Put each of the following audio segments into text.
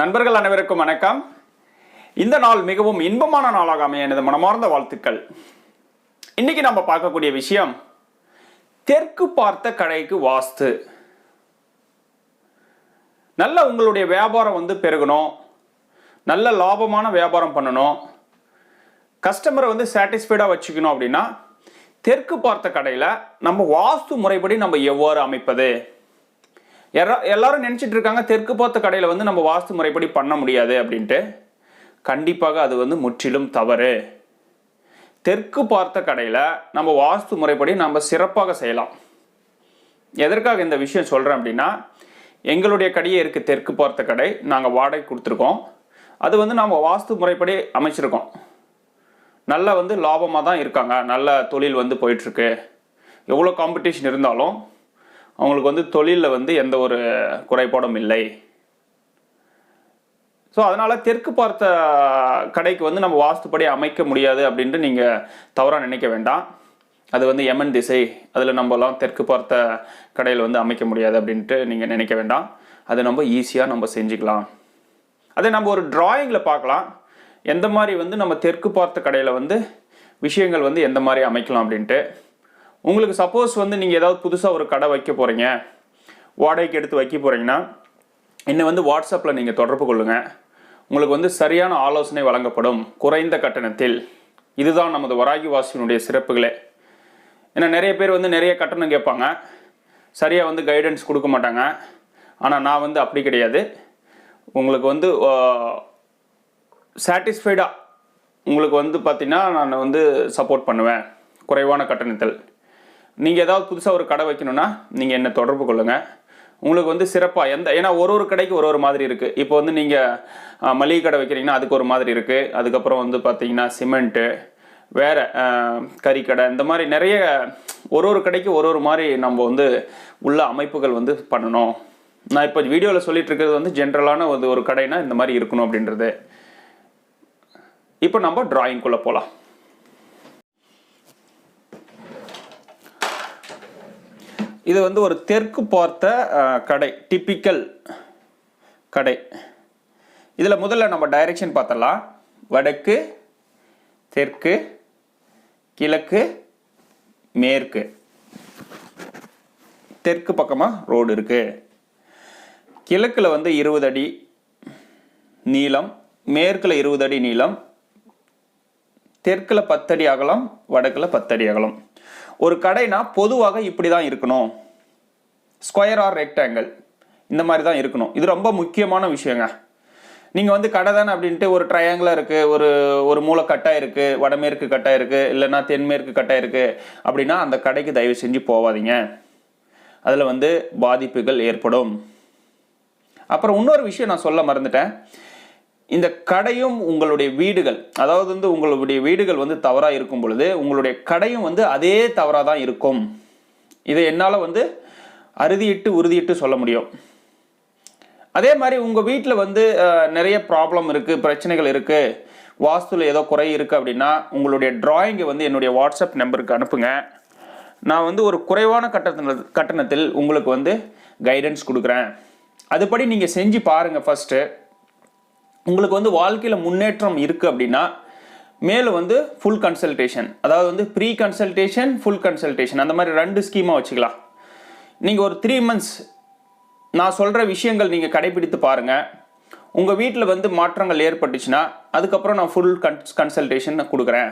நண்பர்கள் அனைவருக்கும் வணக்கம். இந்த நாள் மிகவும் இன்பமான நாளாக அமைய எனது மனமார்ந்த வாழ்த்துக்கள். இன்னைக்கு நம்ம பார்க்கக்கூடிய விஷயம் தெற்கு பார்த்த கடைக்கு வாஸ்து. நல்ல உங்களுடைய வியாபாரம் வந்து பெருகணும். நல்ல லாபமான வியாபாரம் பண்ணணும். கஸ்டமரை வந்து சாட்டிஸ்ஃபைடாக வச்சுக்கணும் அப்படின்னா தெற்கு பார்த்த கடையில் நம்ம வாஸ்து முறைப்படி நம்ம எவ்வாறு அமைப்பது? எல்லாரும் நினச்சிட்டு இருக்காங்க தெற்கு பார்த்த கடையில் வந்து நம்ம வாஸ்து முறைப்படி பண்ண முடியாது அப்படின்ட்டு. கண்டிப்பாக அது வந்து முற்றிலும் தவறு. தெற்கு பார்த்த கடையில் நம்ம வாஸ்து முறைப்படி நம்ம சிறப்பாக செய்யலாம். எதற்காக இந்த விஷயம் சொல்கிறேன் அப்படின்னா எங்களுடைய கடையே இருக்குது தெற்கு பார்த்த கடை. நாங்கள் வாடகை கொடுத்துருக்கோம். அது வந்து நம்ம வாஸ்து முறைப்படி அமைச்சிருக்கோம். நல்ல வந்து லாபமாக தான் இருக்காங்க. நல்ல தொழில் வந்து போயிட்டுருக்கு எவ்வளோ காம்படிஷன் இருந்தாலும் அவங்களுக்கு வந்து தொழிலில் வந்து எந்த ஒரு குறைபாடும் இல்லை. ஸோ அதனால் தெற்கு பார்த்த கடைக்கு வந்து நம்ம வாஸ்துப்படி அமைக்க முடியாது அப்படின்ட்டு நீங்கள் தவறாக நினைக்க வேண்டாம். அது வந்து எமன் திசை. அதில் நம்மலாம் தெற்கு பார்த்த கடையில் வந்து அமைக்க முடியாது அப்படின்ட்டு நீங்கள் நினைக்க வேண்டாம். அதை நம்ம ஈஸியாக நம்ம செஞ்சுக்கலாம். அதே நம்ம ஒரு டிராயிங்கில் பார்க்கலாம். எந்த மாதிரி வந்து நம்ம தெற்கு பார்த்த கடையில் வந்து விஷயங்கள் வந்து எந்த மாதிரி அமைக்கலாம் அப்படின்ட்டு. உங்களுக்கு சப்போஸ் வந்து நீங்கள் ஏதாவது புதுசாக ஒரு கடை வைக்க போகிறீங்க வாடகைக்கு எடுத்து வைக்க போகிறீங்கன்னா என்னை வந்து வாட்ஸ்அப்பில் நீங்கள் தொடர்பு கொள்ளுங்கள் உங்களுக்கு வந்து சரியான ஆலோசனை வழங்கப்படும் குறைந்த கட்டணத்தில். இதுதான் நமது வராகி வாசியினுடைய சிறப்புகளே. ஏன்னா நிறைய பேர் வந்து நிறைய கட்டணம் கேட்பாங்க. சரியாக வந்து கைடன்ஸ் கொடுக்க மாட்டாங்க. ஆனால் நான் வந்து அப்படி கிடையாது. உங்களுக்கு வந்து சாட்டிஸ்ஃபைடாக உங்களுக்கு வந்து பார்த்திங்கன்னா நான் வந்து சப்போர்ட் பண்ணுவேன். குறைவான கட்டணத்தில். நீங்கள் ஏதாவது புதுசாக ஒரு கடை வைக்கணும்னா நீங்கள் என்னை தொடர்பு கொள்ளுங்கள் உங்களுக்கு வந்து சிறப்பாக எந்த ஏன்னா ஒரு ஒரு கடைக்கு ஒரு ஒரு மாதிரி இருக்குது இப்போ வந்து நீங்கள் மளிகை கடை வைக்கிறீங்கன்னா அதுக்கு ஒரு மாதிரி இருக்குது அதுக்கப்புறம் வந்து பார்த்தீங்கன்னா சிமெண்ட்டு வேறு கறிக்கடை இந்த மாதிரி நிறைய ஒரு ஒரு கடைக்கு ஒரு ஒரு மாதிரி நம்ம வந்து உள்ள அமைப்புகள் வந்து பண்ணணும். நான் இப்போ வீடியோவில் சொல்லிட்டு இருக்கிறது வந்து ஜென்ரலான ஒரு ஒரு கடைனா இந்த மாதிரி இருக்கணும் அப்படின்றது. இப்போ நம்ம டிராயிங்குள்ளே போகலாம் இது வந்து ஒரு தெற்கு பார்த்த கடை டிப்பிக்கல் கடை. இதில் முதல்ல நம்ம டைரெக்ஷன் பார்த்தலாம் வடக்கு தெற்கு கிழக்கு மேற்கு. தெற்கு பக்கமாக ரோடு இருக்குது கிழக்கில் வந்து இருபது அடி நீளம் மேற்கில் இருபது அடி நீளம் தெற்கில் பத்தடி அகலம் வடக்கில் பத்தடி அகலம். ஒரு கடைனா பொதுவாக இப்படி தான் இருக்கணும். ஸ்கொயர் ஆர் ரெக்டாங்கிள் இந்த மாதிரி தான் இருக்கணும். இது ரொம்ப முக்கியமான விஷயங்க. நீங்கள் வந்து கடை தானே அப்படின்ட்டு ஒரு ட்ரையாங்கிளாக இருக்குது ஒரு ஒரு மூளை கட்டாக இருக்குது வடமேற்கு கட்டாக இருக்குது இல்லைன்னா தென்மேற்கு கட்டாக இருக்குது அப்படின்னா அந்த கடைக்கு தயவு செஞ்சு போகாதீங்க அதில் வந்து பாதிப்புகள் ஏற்படும். அப்புறம் இன்னொரு விஷயம் நான் சொல்ல மறந்துட்டேன். இந்த கடையும் உங்களுடைய வீடுகள் அதாவது வந்து உங்களுடைய வீடுகள் வந்து தவறாக இருக்கும் பொழுது உங்களுடைய கடையும் வந்து அதே தவறாக தான் இருக்கும். இதை என்னால் வந்து அறுதியிட்டு உறுதியிட்டு சொல்ல முடியும். அதே மாதிரி உங்கள் வீட்டில் வந்து நிறைய ப்ராப்ளம் இருக்குது பிரச்சனைகள் இருக்குது வாஸ்துவில் ஏதோ குறை இருக்குது அப்படின்னா உங்களுடைய டிராயிங்கை வந்து என்னுடைய வாட்ஸ்அப் நம்பருக்கு அனுப்புங்க. நான் வந்து ஒரு குறைவான கட்டணத்தில் கட்டணத்தில் உங்களுக்கு வந்து கைடன்ஸ் கொடுக்குறேன். அதுபடி நீங்கள் செஞ்சு பாருங்கள் ஃபஸ்ட்டு உங்களுக்கு வந்து வாழ்க்கையில் முன்னேற்றம் இருக்குது அப்படின்னா மேலும் வந்து ஃபுல் கன்சல்டேஷன் அதாவது வந்து ப்ரீ கன்சல்டேஷன் ஃபுல் கன்சல்டேஷன் அந்த மாதிரி ரெண்டு ஸ்கீமாக வச்சுக்கலாம். நீங்கள் ஒரு த்ரீ மந்த்ஸ் நான் சொல்கிற விஷயங்கள் நீங்கள் கடைபிடித்து பாருங்கள் உங்கள் வீட்டில் வந்து மாற்றங்கள் ஏற்பட்டுச்சுன்னா அதுக்கப்புறம் நான் ஃபுல் கன் கன்சல்டேஷன் கொடுக்குறேன்.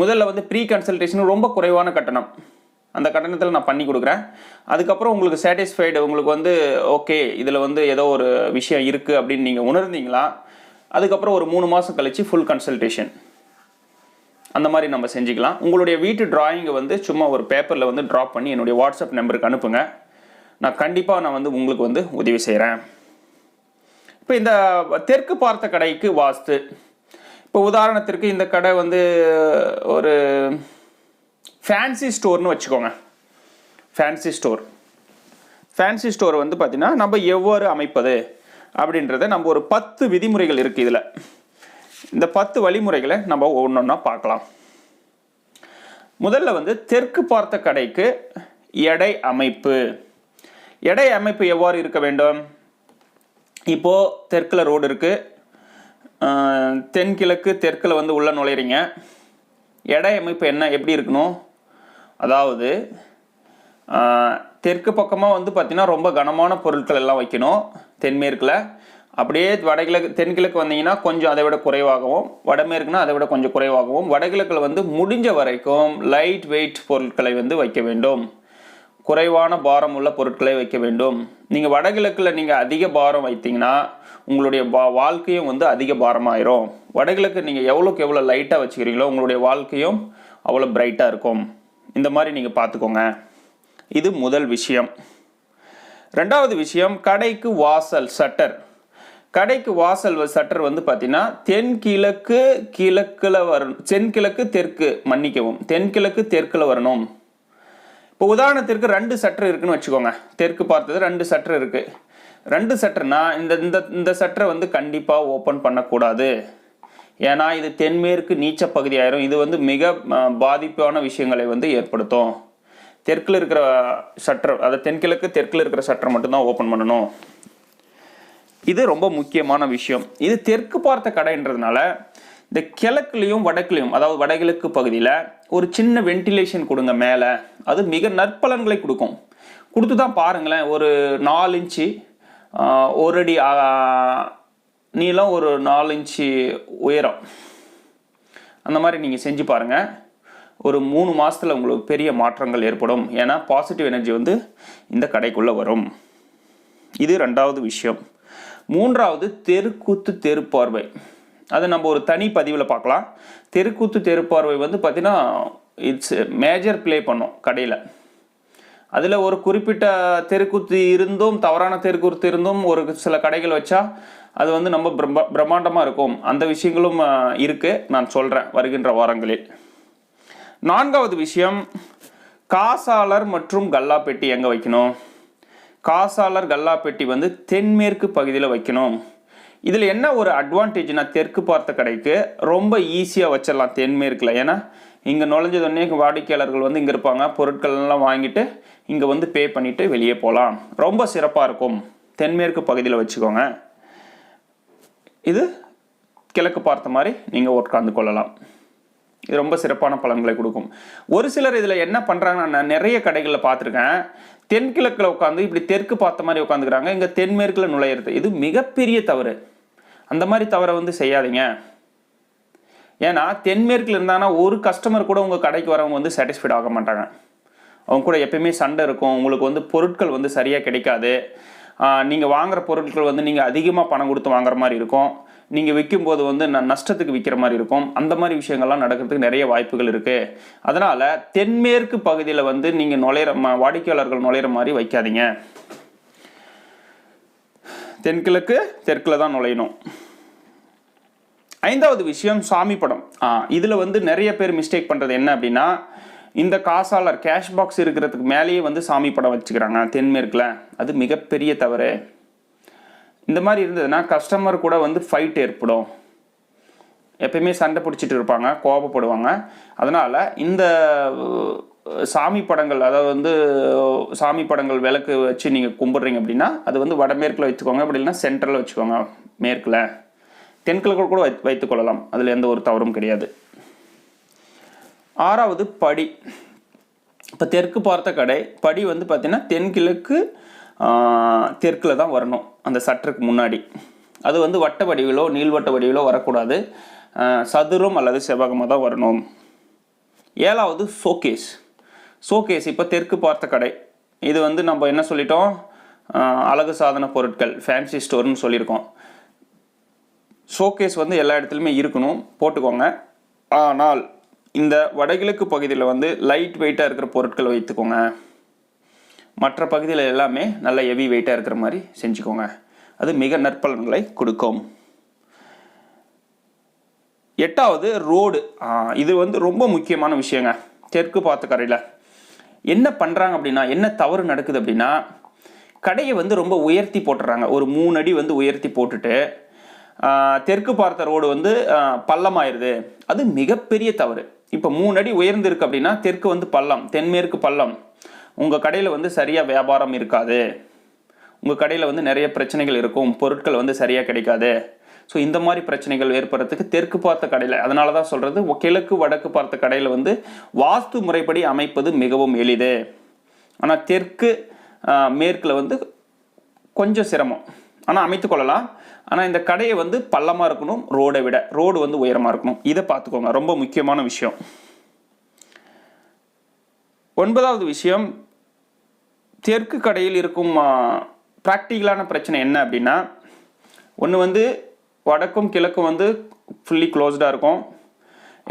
முதல்ல வந்து ப்ரீ கன்சல்டேஷன் ரொம்ப குறைவான கட்டணம். அந்த கட்டணத்தில் நான் பண்ணி கொடுக்குறேன். அதுக்கப்புறம் உங்களுக்கு சாட்டிஸ்ஃபைடு உங்களுக்கு வந்து ஓகே இதில் வந்து ஏதோ ஒரு விஷயம் இருக்குது அப்படின்னு நீங்கள் உணர்ந்தீங்களா? அதுக்கப்புறம் ஒரு மூணு மாதம் கழிச்சு ஃபுல் கன்சல்டேஷன் அந்த மாதிரி நம்ம செஞ்சுக்கலாம். உங்களுடைய வீட்டு டிராயிங்கை வந்து சும்மா ஒரு பேப்பரில் வந்து ட்ராப் பண்ணி என்னுடைய வாட்ஸ்அப் நம்பருக்கு அனுப்புங்க. நான் கண்டிப்பாக நான் வந்து உங்களுக்கு வந்து உதவி செய்கிறேன் இப்போ இந்த தெற்கு பார்த்த கடைக்கு வாஸ்து. இப்போ உதாரணத்திற்கு இந்த கடை வந்து ஒரு ஃபேன்சி ஸ்டோர்னு வச்சுக்கோங்க. ஃபேன்சி ஸ்டோர் ஃபேன்சி ஸ்டோர் வந்து பார்த்தீங்கன்னா நம்ம எவ்வாறு அமைப்பது அப்படின்றத நம்ம ஒரு பத்து விதிமுறைகள் இருக்குது இதில். இந்த பத்து வழிமுறைகளை நம்ம ஒன்றொன்னா பார்க்கலாம். முதல்ல வந்து தெற்கு பார்த்த கடைக்கு எடை அமைப்பு. எடை அமைப்பு எவ்வாறு இருக்க வேண்டும்? இப்போது தெற்கில் ரோடு இருக்குது தென்கிழக்கு தெற்கில் வந்து உள்ளே நுழையிறீங்க. எடை அமைப்பு என்ன எப்படி இருக்கணும்? அதாவது தெற்கு பக்கமாக வந்து பார்த்திங்கன்னா ரொம்ப கனமான பொருட்கள் எல்லாம் வைக்கணும் தென்மேற்கில் அப்படியே வடகிழக்கு தென்கிழக்கு வந்தீங்கன்னா கொஞ்சம் அதை விட குறைவாகவும் வடமேற்குனா அதை விட கொஞ்சம் குறைவாகவும் வடகிழக்கில் வந்து முடிஞ்ச வரைக்கும் லைட் வெயிட் பொருட்களை வந்து வைக்க வேண்டும். குறைவான பாரம் உள்ள பொருட்களை வைக்க வேண்டும். நீங்கள் வடகிழக்கில் நீங்கள் அதிக பாரம் வைத்தீங்கன்னா உங்களுடைய பா வாழ்க்கையும் வந்து அதிக பாரமாயிரும். வடகிழக்கு நீங்கள் எவ்வளோக்கு எவ்வளோ லைட்டாக வச்சுக்கிறீங்களோ உங்களுடைய வாழ்க்கையும் அவ்வளோ பிரைட்டாக இருக்கும். இந்த மாதிரி நீங்கள் பார்த்துக்கோங்க. இது முதல் விஷயம். ரெண்டாவது விஷயம் கடைக்கு வாசல் சட்டர். கடைக்கு வாசல் சட்டர் வந்து பார்த்தீங்கன்னா தென்கிழக்கு கிழக்கில் வரணும் தென்கிழக்கு தெற்கு மன்னிக்கவும் தென்கிழக்கு தெற்கில் வரணும். இப்போ உதாரணத்திற்கு ரெண்டு சட்டர் இருக்குன்னு வச்சுக்கோங்க. தெற்கு பார்த்தது ரெண்டு சட்டர் இருக்குது ரெண்டு சட்டர்னா இந்த இந்த இந்த சட்டரை வந்து கண்டிப்பாக ஓப்பன் பண்ணக்கூடாது. ஏன்னா இது தென்மேற்கு நீச்ச பகுதியாயிரும். இது வந்து மிக பாதிப்பான விஷயங்களை வந்து ஏற்படுத்தும். தெற்கில் இருக்கிற சட்டர் அதை தென்கிழக்கு தெற்கில் இருக்கிற சட்டர் மட்டும்தான் ஓப்பன் பண்ணணும். இது ரொம்ப முக்கியமான விஷயம். இது தெற்கு பார்த்த கடைன்றதுனால இந்த கிழக்குலையும் வடக்குலையும் அதாவது வடகிழக்கு பகுதியில் ஒரு சின்ன வென்டிலேஷன் கொடுங்க மேலே. அது மிக நற்பலன்களை கொடுக்கும். கொடுத்து தான் பாருங்களேன் ஒரு நாலு இன்ச்சு ஒரு அடி நீளம் ஒரு நாலு இன்ச்சு உயரம். அந்த மாதிரி நீங்கள் செஞ்சு பாருங்கள் ஒரு மூணு மாதத்தில் உங்களுக்கு பெரிய மாற்றங்கள் ஏற்படும். ஏன்னா பாசிட்டிவ் எனர்ஜி வந்து இந்த கடைக்குள்ளே வரும். இது ரெண்டாவது விஷயம். மூன்றாவது தெருக்கூத்து தெருப்பார்வை அது நம்ம ஒரு தனி பதிவில் பார்க்கலாம். தெருக்கூத்து தெருப்பார்வை வந்து பார்த்திங்கன்னா இட்ஸ் மேஜர் ப்ளே பண்ணும் கடையில். அதில் ஒரு குறிப்பிட்ட தெருக்கூத்து இருந்தும் தவறான தெருக்கூத்து இருந்தும் ஒரு சில கடைகள் வச்சா அது வந்து நம்ம பிரம்ம பிரம்மாண்டமாக இருக்கும். அந்த விஷயங்களும் இருக்குது நான் சொல்கிறேன் வருகின்ற வாரங்களில். நான்காவது விஷயம் காசாளர் மற்றும் கல்லா பெட்டி எங்கே வைக்கணும்? காசாளர் கல்லா பெட்டி வந்து தென்மேற்கு பகுதியில் வைக்கணும். இதில் என்ன ஒரு அட்வான்டேஜ்னா தெற்கு பார்த்த கடைக்கு ரொம்ப ஈஸியாக வச்சிடலாம் தென்மேற்கில். ஏன்னா இங்கே நுழைஞ்சதுடனே வாடிக்கையாளர்கள் வந்து இங்கே இருப்பாங்க. பொருட்கள்லாம் வாங்கிட்டு இங்கே வந்து பே பண்ணிவிட்டு வெளியே போகலாம். ரொம்ப சிறப்பாக இருக்கும். தென்மேற்கு பகுதியில் வச்சுக்கோங்க. இது கிழக்கு பார்த்த மாதிரி நீங்கள் உட்கார்ந்து கொள்ளலாம். இது ரொம்ப சிறப்பான பலன்களை கொடுக்கும். ஒரு சிலர் இதில் என்ன பண்ணுறாங்கன்னா நான் நிறைய கடைகளில் பார்த்துருக்கேன். தென்கிழக்கில் உட்காந்து இப்படி தெற்கு பார்த்த மாதிரி உட்காந்துக்கிறாங்க இங்கே தென்மேற்கில் நுழையிறது. இது மிகப்பெரிய தவறு. அந்த மாதிரி தவறை வந்து செய்யாதீங்க. ஏன்னா தென்மேற்கில் இருந்தாங்கன்னா ஒரு கஸ்டமர் கூட உங்கள் கடைக்கு வரவங்க வந்து சாட்டிஸ்ஃபைட் ஆக மாட்டாங்க. அவங்க கூட எப்பயுமே சண்டை இருக்கும். உங்களுக்கு வந்து பொருட்கள் வந்து சரியாக கிடைக்காது. நீங்கள் வாங்குற பொருட்கள் வந்து நீங்கள் அதிகமாக பணம் கொடுத்து வாங்குற மாதிரி இருக்கும். நீங்கள் விற்கும்போது வந்து நான் நஷ்டத்துக்கு விற்கிற மாதிரி இருக்கும். அந்த மாதிரி விஷயங்கள்லாம் நடக்கிறதுக்கு நிறைய வாய்ப்புகள் இருக்குது அதனால் தென்மேற்கு பகுதியில் வந்து நீங்கள் நுழையிற ம- வாடிக்கையாளர்கள் நுழையிற மாதிரி வைக்காதீங்க. தென்கிழக்கு தெற்கில் தான் நுழையணும். ஐந்தாவது விஷயம் சாமி படம். ஆ இதில் வந்து நிறைய பேர் மிஸ்டேக் பண்ணுறது என்ன அப்படின்னா இந்த காசாளர் கேஷ் பாக்ஸ் இருக்கிறதுக்கு மேலேயே வந்து சாமி படம் வச்சுக்கிறாங்க. தென்மேற்கில். அது மிகப்பெரிய தவறு. இந்த மாதிரி இருந்ததுன்னா கஸ்டமர் கூட வந்து ஃபைட் ஏற்படும். எப்பயுமே சண்டை பிடிச்சிட்டு இருப்பாங்க கோபப்படுவாங்க. அதனால் இந்த சாமி படங்கள் அதாவது வந்து சாமி படங்கள் விளக்கு வச்சு நீங்கள் கும்பிட்றீங்க அப்படின்னா அது வந்து வடமேற்கில் வச்சுக்கோங்க அப்படி இல்லைன்னா சென்ட்ரலில் வச்சுக்கோங்க மேற்கில். தென்கிழக்கு கூட வை வைத்துக்கொள்ளலாம் அதில் எந்த ஒரு தவறும் கிடையாது. ஆறாவது படி. இப்போ தெற்கு பார்த்த கடை படி வந்து பார்த்திங்கன்னா தென்கிழக்கு தெற்கில் தான் வரணும் அந்த சட்டருக்கு முன்னாடி. அது வந்து வட்ட வடிவிலோ நீள்வட்ட வடிவிலோ வரக்கூடாது. சதுரம் அல்லது செவ்வகமாக தான் வரணும். ஏழாவது ஷோகேஸ் ஷோகேஸ் இப்போ தெற்கு பார்த்த கடை. இது வந்து நம்ம என்ன சொல்லிட்டோம்? அழகு சாதன பொருட்கள் ஃபேன்சி ஸ்டோர்னு சொல்லியிருக்கோம். ஷோகேஸ் வந்து எல்லா இடத்துலையுமே இருக்கணும் போட்டுக்கோங்க. ஆனால் இந்த வடகிழக்கு பகுதியில் வந்து லைட் வெயிட்டாக இருக்கிற பொருட்கள் வைத்துக்கோங்க. மற்ற பகுதியில் எல்லாமே நல்ல ஹெவி வெயிட்டாக இருக்கிற மாதிரி செஞ்சுக்கோங்க. அது மிக நற்பலன்களை கொடுக்கும். எட்டாவது ரோடு இது வந்து ரொம்ப முக்கியமான விஷயங்க. தெற்கு பார்த்த கரையில் என்ன பண்ணுறாங்க அப்படின்னா என்ன தவறு நடக்குது அப்படின்னா கடையை வந்து ரொம்ப உயர்த்தி போட்டுறாங்க. ஒரு மூணு அடி வந்து உயர்த்தி போட்டுட்டு தெற்கு பார்த்த ரோடு வந்து பள்ளமாயிருது. அது மிகப்பெரிய தவறு. இப்போ மூணு அடி உயர்ந்து இருக்கு அப்படின்னா தெற்கு வந்து பள்ளம் தென்மேற்கு பள்ளம். உங்கள் கடையில் வந்து சரியாக வியாபாரம் இருக்காது. உங்கள் கடையில் வந்து நிறைய பிரச்சனைகள் இருக்கும் பொருட்கள் வந்து சரியாக கிடைக்காது. ஸோ இந்த மாதிரி பிரச்சனைகள் ஏற்படுறதுக்கு தெற்கு பார்த்த கடையில் அதனால தான் சொல்கிறது கிழக்கு வடக்கு பார்த்த கடையில் வந்து வாஸ்து முறைப்படி அமைப்பது மிகவும் எளிது. ஆனால் தெற்கு மேற்கில் வந்து கொஞ்சம் சிரமம். ஆனால் அமைத்து கொள்ளலாம். ஆனால் இந்த கடையை வந்து பள்ளமாக இருக்கணும் ரோடை விட. ரோடு வந்து உயரமாக இருக்கணும். இதை பார்த்துக்கோங்க. ரொம்ப முக்கியமான விஷயம். ஒன்பதாவது விஷயம் தெற்கு கடையில் இருக்கும் ப்ராக்டிக்கலான பிரச்சனை என்ன அப்படின்னா ஒன்று வந்து வடக்கும் கிழக்கும் வந்து ஃபுல்லி க்ளோஸ்டாக இருக்கும்.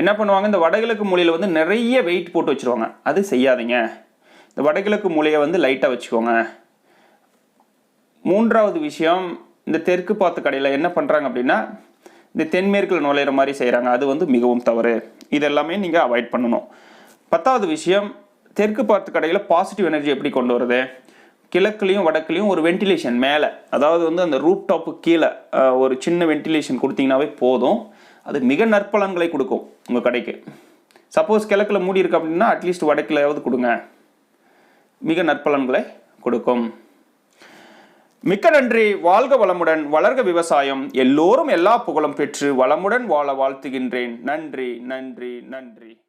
என்ன பண்ணுவாங்க? இந்த வடகிழக்கு மூலையில் வந்து நிறைய வெயிட் போட்டு வச்சுருவாங்க. அது செய்யாதீங்க. இந்த வடகிழக்கு மூலையை வந்து லைட்டாக வச்சுக்கோங்க. மூன்றாவது விஷயம் இந்த தெற்கு பாத்து கடையில் என்ன பண்ணுறாங்க அப்படின்னா இந்த தென்மேற்கில் நுழையிற மாதிரி செய்கிறாங்க அது வந்து மிகவும் தவறு. இதெல்லாமே நீங்கள் அவாய்ட் பண்ணணும். பத்தாவது விஷயம் தெற்கு பார்த்து கடையில் பாசிட்டிவ் எனர்ஜி எப்படி கொண்டு வருது? கிழக்குலேயும் வடக்குலேயும் ஒரு வென்டிலேஷன் மேலே. அதாவது வந்து அந்த ரூப் டாப்பு கீழே ஒரு சின்ன வென்டிலேஷன் கொடுத்தீங்கனாவே போதும். அது மிக நற்பலன்களை கொடுக்கும் உங்கள் கடைக்கு. சப்போஸ் கிழக்கில் மூடி இருக்கு அப்படின்னா அட்லீஸ்ட் வடக்கிலாவது கொடுங்க. மிக நற்பலன்களை கொடுக்கும். மிக்க நன்றி வாழ்க வளமுடன் வளர்க விவசாயம். எல்லோரும் எல்லா புகழும் பெற்று வளமுடன் வாழ வாழ்த்துகின்றேன். நன்றி நன்றி நன்றி.